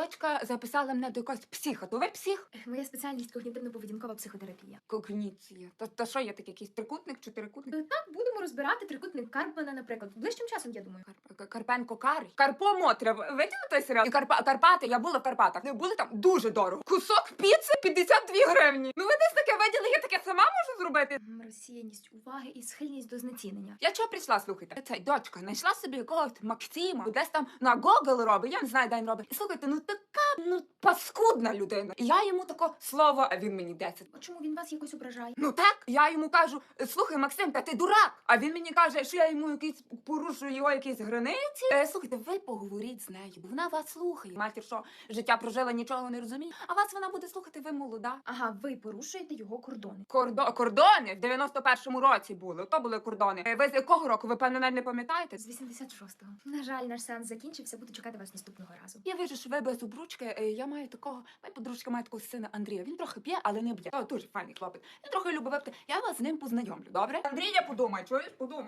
Дочка записала мене до якогось психа. То ви псих? Моя спеціальність когнітивно-поведінкова психотерапія. Когніція. Та, та що є такий якийсь трикутник чи трикутник? Е, Так, будемо розбирати трикутник Карпмана, наприклад. Ближчим часом, я думаю. Карп- К- Карпенко Карий. Карпо Мотря. Ви Виділи той серіал? І Карпа... Карпати, я була в Карпатах. Не були там дуже дорого. Кусок піци 52 гривні. Ну ви десь таке виділи, я таке сама М, Розсіяність уваги і схильність до знецінення. Я чого прийшла, слухайте? Ця дочка знайшла собі якогось Максима, десь там на Google робить, я не знаю, де він робить. І слухайте, ну така паскудна людина. І я йому таке слово, а він мені 10. А чому він вас якось ображає? Ну так, я йому кажу: слухай, Максим, та ти дурак. А він мені каже, що я йому якісь порушую його якісь границі. Е, слухайте, ви поговоріть з нею, бо вона вас слухає. Матір, що життя прожила, нічого не розуміє. А вас вона буде слухати, ви молода. Ага, ви порушуєте його кордони. Кордо кордони в 91-му році були. То були кордони. Е, Ви з якого року? Ви певно навіть не пам'ятаєте? З 86-го. На жаль, наш сеанс закінчився, буду чекати вас наступного разу. Я вижу, що ви без обручки. Е, Я маю такого, моя подружка має такого сина Андрія. Він трохи п'є, але не б'є. Дуже файний хлопець. Він трохи любить випити. Я вас з ним познайомлю, добре? Андрій, я подумай, чуєш? Подумай.